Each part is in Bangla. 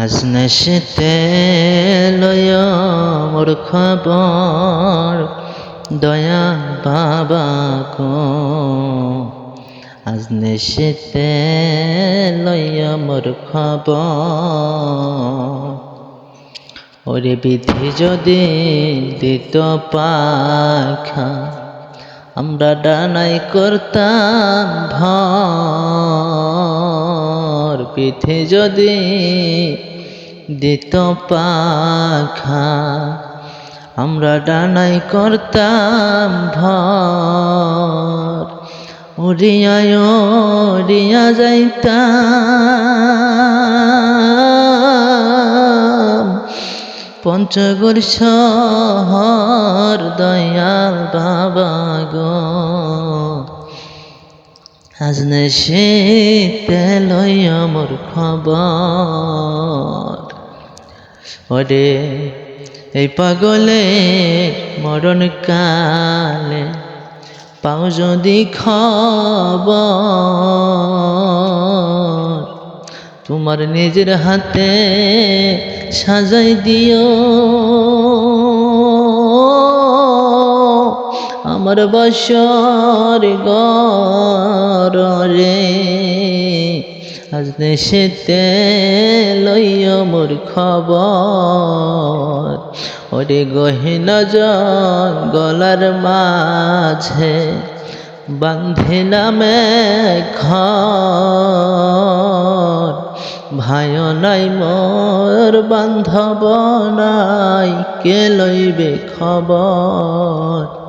আজ নেশতে লয় মোর খবর, দয়া বাবা কো। আজ নেশতে লয় মোর খবর, ওরে বিধি যদি দিত পাখা, আমরা ডানাই করতাম ভর। পিঠে যদি দিত পাখা, আমরা ডানাই করতাম ভর। উড়িয়ায় উড়িয়া যাইতাম। পঞ্চগড় শহর দয়াল বাবা গো। আজ শীতে লই মোর খবর। ওরে, এই পাগলে মরণ কালে পাও যদি খবর, তোমার নিজের হাতে সাজাই দিও। আমার বসর গরে আজ দেশেতে লইয় মোর খবর। ওরে গহিনা গলার মাঝে বান্ধিলামে ঘর। ভাই নাই মোর বান্ধব নাই, কে লইবে খবর?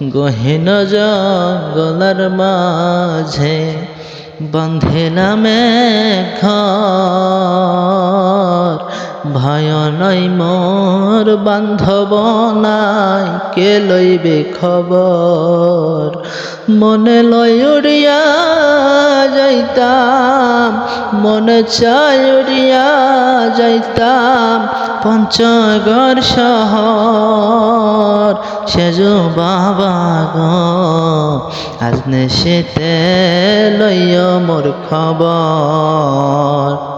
গহিন জঙ্গলার মাঝে বান্ধিলামে ঘর। ভয় নাই মোর বান্ধব নাই, কে লইবে খবর? মনে লয় উড়িয়া যাইতাম, মনে চাই উড়িয়া যাইতাম পঞ্চগড় শহর। সেজ বাবা গো আজ নেশেতে লইয় মোর খবর।